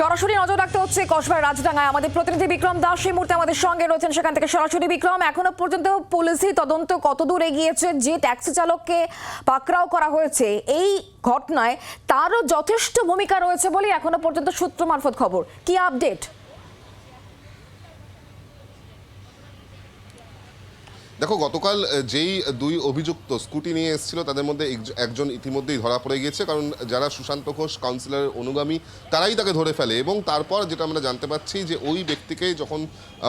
সরাসরি নজর রাখতে হচ্ছে কসবার রাজডাঙ্গায়। আমাদের প্রতিনিধি বিক্রম দাস এই মুহূর্তে আমাদের সঙ্গে রয়েছেন। সেখান থেকে সরাসরি বিক্রম, এখনও পর্যন্ত পুলিশি তদন্ত কত কতদূর এগিয়েছে? যে ট্যাক্সি চালককে পাকড়াও করা হয়েছে, এই ঘটনায় তারও যথেষ্ট ভূমিকা রয়েছে বলে এখনও পর্যন্ত সূত্র মারফত খবর। কি আপডেট? দেখো, গতকাল যেই দুই অভিযুক্ত স্কুটি নিয়ে এসেছিল, তাদের মধ্যে একজ- একজন ইতিমধ্যেই ধরা পড়ে গিয়েছে। কারণ যারা সুশান্ত ঘোষ কাউন্সিলরের অনুগামী, তারাই তাকে ধরে ফেলে এবং তারপর যেটা আমরা জানতে পারছি যে ওই ব্যক্তিকে যখন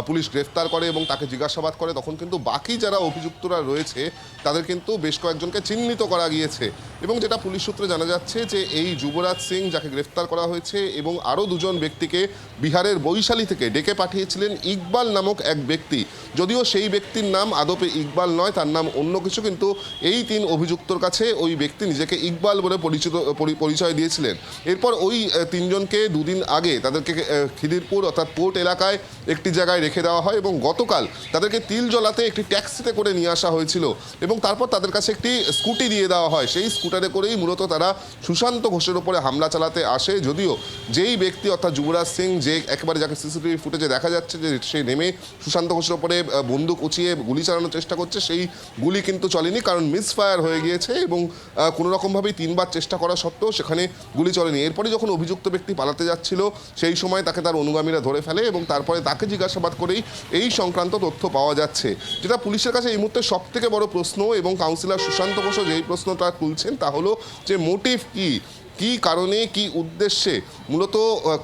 পুলিশ গ্রেফতার করে এবং তাকে জিজ্ঞাসাবাদ করে, তখন কিন্তু বাকি যারা অভিযুক্তরা রয়েছে, তাদের কিন্তু বেশ কয়েকজনকে চিহ্নিত করা গিয়েছে। এবং যেটা পুলিশ সূত্রে জানা যাচ্ছে যে এই যুবরাজ সিং যাকে গ্রেফতার করা হয়েছে এবং আরও দুজন ব্যক্তিকে বিহারের বৈশালী থেকে ডেকে পাঠিয়েছিলেন ইকবাল নামক এক ব্যক্তি। যদিও সেই ব্যক্তির নাম আদপে ইকবাল নয়, তার নাম অন্য কিছু, কিন্তু এই তিন অভিযুক্তর কাছে ওই ব্যক্তি নিজেকে ইকবাল বলে পরিচিত, পরি- পরিচয় দিয়েছিলেন। এরপর ওই তিনজনকে দুদিন আগে তাদেরকে খিদিরপুর অর্থাৎ পোর্ট এলাকায় একটি জায়গায় রেখে দেওয়া হয় এবং গতকাল তাদেরকে তিল জলাতে একটি ট্যাক্সিতে করে নিয়ে আসা হয়েছিল এবং তারপর তাদের কাছে একটি স্কুটি দিয়ে দেওয়া হয়। সেই স্কুটারে করেই মূলত তারা সুশান্ত ঘোষের উপরে হামলা চালাতে আসে, যদিও যেই ব্যক্তি অর্থাৎ যুবরাজ সিং, যে একেবারে যাকে সিসিটিভি ফুটেজে দেখা যাচ্ছে যে সে নেমে সুশান্ত ঘোষের উপরে বন্দুক উঁচিয়ে গুলি চালানোর চেষ্টা করছে সেই গুলি কিন্তু চলেনি কারণ মিস ফায়ার হয়ে গিয়েছে এবং আহ, কোনো রকমভাবেই তিনবার চেষ্টা করা সত্ত্বেও সেখানে গুলি চলেনি। এরপরে যখন অভিযুক্ত ব্যক্তি পালাতে যাচ্ছিল সেই সময় তাকে তার অনুগামীরা ধরে ফেলে এবং তারপরে তাকে জিজ্ঞাসাবাদ করেই এই সংক্রান্ত তথ্য পাওয়া যাচ্ছে। যেটা পুলিশের কাছে এই মুহূর্তে সব থেকে বড় প্রশ্ন এবং কাউন্সিলর সুশান্ত ঘোষও যেই প্রশ্নটা তুলছেন তা হলো যে মোটিভ কি? কি কারণে, কি উদ্দেশ্যে মূলত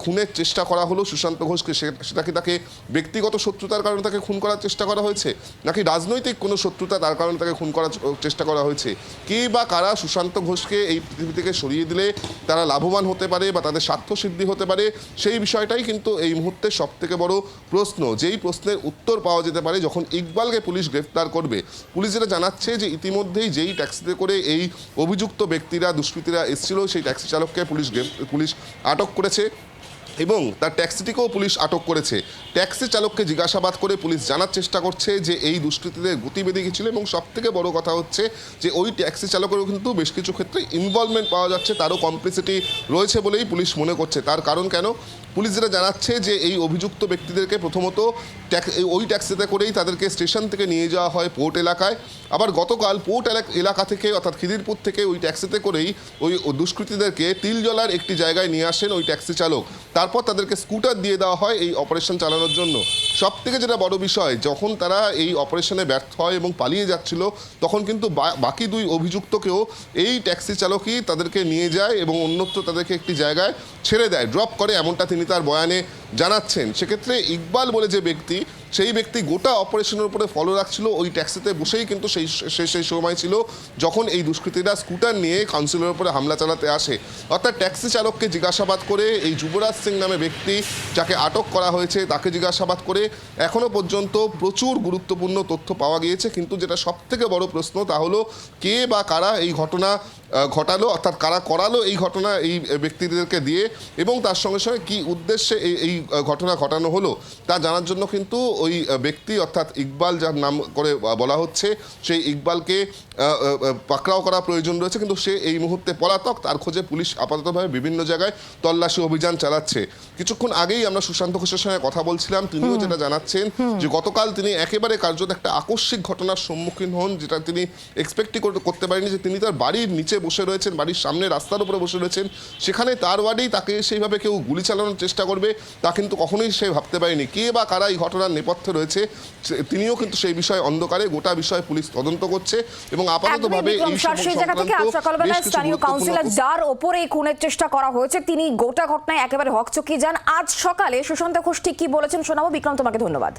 খুনের চেষ্টা করা হলো সুশান্ত ঘোষকে? সেটা কি তাকে ব্যক্তিগত শত্রুতার কারণে তাকে খুন করার চেষ্টা করা হয়েছে? নাকি রাজনৈতিক কোনো শত্রুতা তার কারণে তাকে খুন করার চেষ্টা করা হয়েছে? কে বা কারা সুশান্ত ঘোষকে এই পৃথিবী থেকে সরিয়ে দিলে তারা লাভবান হতে পারে বা তাদের স্বার্থ সিদ্ধি হতে পারে? সেই বিষয়টাই কিন্তু এই মুহূর্তে সব থেকে বড় প্রশ্ন। যেই প্রশ্নের উত্তর পাওয়া যেতে পারে যখন ইকবালকে পুলিশ গ্রেফতার করবে। পুলিশ যেটা জানাচ্ছে যে ইতিমধ্যেই যেই ট্যাক্সিতে করে এই অভিযুক্ত ব্যক্তিরা, দুষ্কৃতীরা এসেছিল, সেই ট্যাক্সি চালককে পুলিশ পুলিশ আটক করেছে এবং তার ট্যাক্সিটিকেও পুলিশ আটক করেছে। ট্যাক্সি চালককে জিজ্ঞাসাবাদ করে পুলিশ জানার চেষ্টা করছে যে এই দুষ্কৃতীদের গতিবিধি কী ছিল এবং সব থেকে বড় কথা হচ্ছে যে ওই ট্যাক্সি চালকেরও কিন্তু বেশ কিছু ক্ষেত্রে ইনভলভমেন্ট পাওয়া যাচ্ছে, তারও কমপ্লিসিটি রয়েছে বলেই পুলিশ মনে করছে। তার কারণ কেন? পুলিশ যেটা জানাচ্ছে যে এই অভিযুক্ত ব্যক্তিদেরকে প্রথমত ওই ট্যাক্সিতে করেই তাদেরকে স্টেশন থেকে নিয়ে যাওয়া হয় পোর্ট এলাকায়। আবার গতকাল পোর্ট এলাকা থেকে, অর্থাৎ খিদিরপুর থেকে ওই ট্যাক্সিতে করেই ওই দুষ্কৃতীদেরকে তিলজলার একটি জায়গায় নিয়ে আসেন ওই ট্যাক্সি চালক। তারপর তাদেরকে স্কুটার দিয়ে দেওয়া হয় এই অপারেশন চালানোর জন্য। সব থেকে যেটা বড় বিষয়, যখন তারা এই অপারেশনে ব্যর্থ হয় এবং পালিয়ে যাচ্ছিল, তখন কিন্তু বাকি দুই অভিযুক্তকেও এই ট্যাক্সি চালকই তাদেরকে নিয়ে যায় এবং অন্যত্র তাদেরকে একটি জায়গায় ছেড়ে দেয়, ড্রপ করে, এমনটা তিনি তার বয়ানে জানাচ্ছেন, সেক্ষেত্রে ইকবাল বলে যে ব্যক্তি, সেই ব্যক্তি গোটা অপারেশনের উপরে ফলো রাখছিল, ওই ট্যাক্সিতে বসেই কিন্তু সেই সেই সময় ছিল, যখন এই দুষ্কৃতীরা স্কুটার নিয়ে কাউন্সিলের উপরে হামলা চালাতে আসে। অর্থাৎ ট্যাক্সি চালককে জিজ্ঞাসাবাদ করে এই যুবরাজ সিং নামে ব্যক্তি, যাকে আটক করা হয়েছে, তাকে জিজ্ঞাসাবাদ করে এখনও পর্যন্ত প্রচুর গুরুত্বপূর্ণ তথ্য পাওয়া গিয়েছে, কিন্তু যেটা সব থেকে বড় প্রশ্ন তা হলো, কে বা কারা এই ঘটনা ঘটালো, অর্থাৎ কারা করালো এই ঘটনা এই ব্যক্তিদেরকে দিয়ে, এবং তার সঙ্গে সঙ্গে কী উদ্দেশ্যে এই ঘটনা ঘটানো হলো, তা জানার জন্য কিন্তু ওই ব্যক্তি অর্থাৎ ইকবাল যার নাম করে বলা হচ্ছে, সেই ইকবালকে পাকড়াও করা প্রয়োজন রয়েছে কিন্তু সে এই মুহূর্তে পলাতক। তার খোঁজে পুলিশ আপাততভাবে বিভিন্ন জায়গায় তল্লাশি অভিযান চালাচ্ছে। কিছুক্ষণ আগেই আমরা সুশান্ত ঘোষের সঙ্গে কথা বলছিলাম তিনিও যেটা জানাচ্ছেন যে গতকাল তিনি একেবারে কার্যত একটা আকস্মিক ঘটনার সম্মুখীন হন যেটা তিনি এক্সপেক্টই করতে পারেনি যে তিনি তার বাড়ির নিচে বসে রয়েছেন বাড়ির সামনে রাস্তার উপরে বসে রয়েছেন। সেখানে তার ওয়ার্ডেই তাকে সেইভাবে কেউ গুলি চালানোর চেষ্টা করবে তা কিন্তু কখনোই সে ভাবতে পারেনি। কে বা কারা এই ঘটনার নেপথ্যে রয়েছে তিনিও কিন্তু সেই বিষয়ে অন্ধকারে গোটা বিষয়ে পুলিশ তদন্ত করছে এবং আপাততভাবে বিক্রম সেই জায়গা থেকে আজ স্থানীয় কাউন্সিলর যার ওপরে এই খুনের চেষ্টা করা হয়েছে তিনি গোটা ঘটনায় একেবারে হকচকিয়ে যান। আজ সকালে সুশান্ত ঘোষ ঠিক কি বলেছেন শোনাবো। বিক্রম তোমাকে ধন্যবাদ।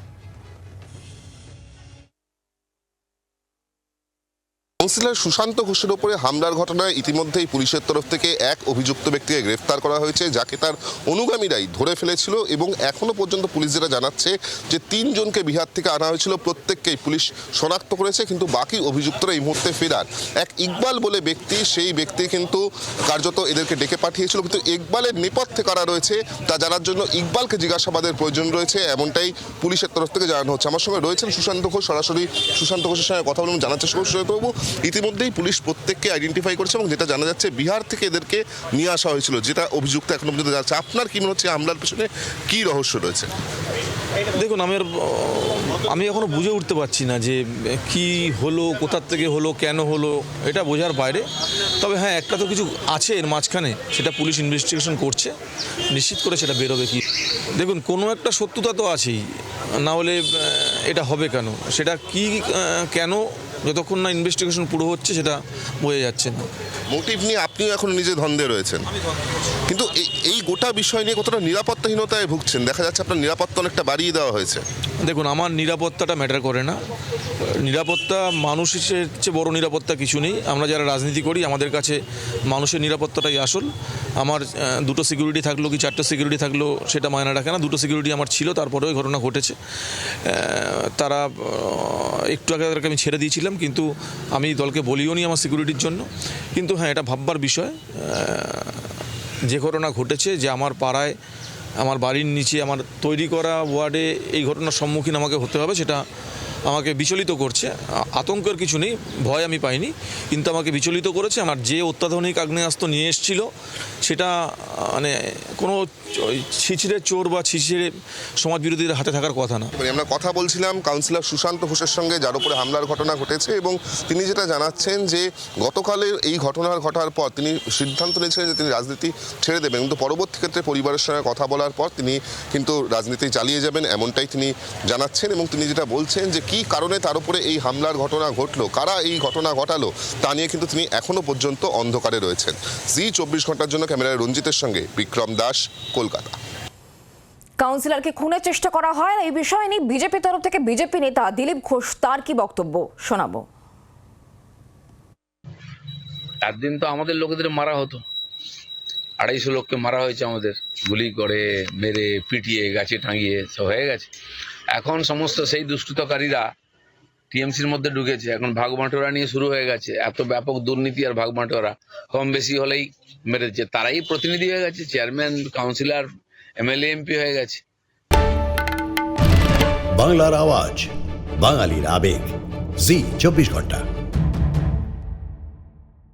কাউন্সিলর সুশান্ত ঘোষের ওপরে হামলার ঘটনায় ইতিমধ্যেই পুলিশের তরফ থেকে এক অভিযুক্ত ব্যক্তিকে গ্রেফতার করা হয়েছে, যাকে তার অনুগামীরাই ধরে ফেলেছিল এবং এখনও পর্যন্ত পুলিশ যেটা জানাচ্ছে যে তিনজনকে বিহার থেকে আনা হয়েছিল, প্রত্যেককেই পুলিশ শনাক্ত করেছে, কিন্তু বাকি অভিযুক্তরা এই মুহূর্তে ফেরার। এক ইকবাল বলে ব্যক্তি, সেই ব্যক্তি কিন্তু কার্যত এদেরকে ডেকে পাঠিয়েছিল, কিন্তু ইকবালের নেপথ্যে কারা রয়েছে তা জানার জন্য ইকবালকে জিজ্ঞাসাবাদের প্রয়োজন রয়েছে, এমনটাই পুলিশের তরফ থেকে জানানো হচ্ছে। আমার সঙ্গে রয়েছেন সুশান্ত ঘোষ, সরাসরি সুশান্ত ঘোষের সঙ্গে কথা বলুন জানার চেষ্টা সুশান্তবাবু ইতিমধ্যেই পুলিশ প্রত্যেককে আইডেন্টিফাই করেছে এবং যেটা জানা যাচ্ছে বিহার থেকে এদেরকে নিয়ে আসা হয়েছিল, যেটা অভিযুক্ত এখনও পর্যন্ত যাচ্ছে। আপনার কি মনে হচ্ছে হামলার পেছনে কি রহস্য রয়েছে? দেখুন, আমি আমি এখনও বুঝে উঠতে পারছি না যে কি হলো কোথার থেকে হলো, কেন হলো, এটা বোঝার বাইরে। তবে হ্যাঁ একটা তো কিছু আছে এর মাঝখানে, সেটা পুলিশ ইনভেস্টিগেশন করছে, নিশ্চিত করে সেটা বেরোবে কি। দেখুন, কোনো একটা সত্যতা তো আছেই, না হলে এটা হবে কেন? সেটা কি কেন যতক্ষণ না ইনভেস্টিগেশন পুরো হচ্ছে সেটা বোঝা যাচ্ছে না। মোটিভ নিয়ে আপনিও এখন নিজে ধন্দে রয়েছেন। কিন্তু এই- গোটা বিষয় নিয়ে কতটা নিরাপত্তাহীনতায় ভুগছেন? দেখা যাচ্ছে আপনার নিরাপত্তা অনেকটা বাড়িয়ে দেওয়া হয়েছে। দেখুন আমার নিরাপত্তাটা ম্যাটার করে না। নিরাপত্তা মানুষের চেয়ে বড় নিরাপত্তা কিছু নেই। আমরা যারা রাজনীতি করি আমাদের কাছে মানুষের নিরাপত্তাটাই আসল। আমার দুটো সিকিউরিটি থাকল কি চারটে সিকিউরিটি থাকল সেটা মায়না রাখে না। দুটো সিকিউরিটি আমার ছিল তারপরেও ঘটনা ঘটেছে। তারা একটু আগে তাদেরকে আমি ছেড়ে দিয়েছিলাম। কিন্তু আমি দলকে বলিও নি আমার সিকিউরিটির জন্য। কিন্তু হ্যাঁ এটা ভাববার বিষয়। যে ঘটনা ঘটেছে, যে আমার পাড়ায়, আমার বাড়ির নিচে আমার তৈরি করা ওয়ার্ডে এই ঘটনার সম্মুখীন আমাকে হতে হবে, সেটা আমাকে বিচলিত করছে। আতঙ্কের কিছু নেই, ভয় আমি পাইনি, কিন্তু আমাকে বিচলিত করেছে। আমার যে অত্যাধুনিক আগ্নেয়াস্ত্র নিয়ে এসেছিল, সেটা মানে কোনো ছিছিড়ে চোর বা ছিছিড়ে সমাজ বিরোধীদের হাতে থাকার কথা না। মানে আমরা কথা বলছিলাম কাউন্সিলর সুশান্ত ঘোষের সঙ্গে, যার উপরে হামলার ঘটনা ঘটেছে এবং তিনি যেটা জানাচ্ছেন যে গতকালের এই ঘটনার ঘটার পর তিনি সিদ্ধান্ত নিয়েছিলেন যে তিনি রাজনীতি ছেড়ে দেবেন। কিন্তু পরবর্তী ক্ষেত্রে পরিবারের সঙ্গে কথা বলার পর তিনি কিন্তু রাজনীতি চালিয়ে যাবেন, এমনটাই তিনি জানাচ্ছেন এবং তিনি যেটা বলছেন যে কী কারণে তার উপরে এই হামলার ঘটনা ঘটলো? কারা এই ঘটনা ঘটালো? তা নিয়ে কিন্তু তিনি এখনও পর্যন্ত অন্ধকারে রয়েছেন। জি চব্বিশ ঘণ্টার জন্য ক্যামেরায় রঞ্জিতের সঙ্গে বিক্রম দাস কলকাতা। কাউন্সিলরকে খুনের চেষ্টা করা হয়। এই বিষয় নিয়ে বিজেপি তরফ থেকে বিজেপি নেতা দিলীপ ঘোষ তার কি বক্তব্য? শোনাবো। চার দিন তো আমাদের লোকেদের মারা হতো। আড়াইশো লোককে মারা হয়েছে আমাদের। গুলি করে মেরে পিটিয়ে গাছে টাঙিয়ে সব হয়ে গেছে। এখন সমস্ত সেই দুষ্টুতকারীরা টিএমসির মধ্যে ঢুকেছে। এখন ভাগ বাঁটোয়ারা নিয়ে শুরু হয়ে গেছে। এত ব্যাপক দুর্নীতি আর ভাগ বাঁটোয়ারা কম বেশি হলেই মেরেছে। তারাই প্রতিনিধি হয়ে গেছে। চেয়ারম্যান, কাউন্সিলর, এমএলএ, এমপি হয়ে গেছে। বাংলার আওয়াজ, বাঙালির আবেগ। জি, চব্বিশ ঘণ্টা।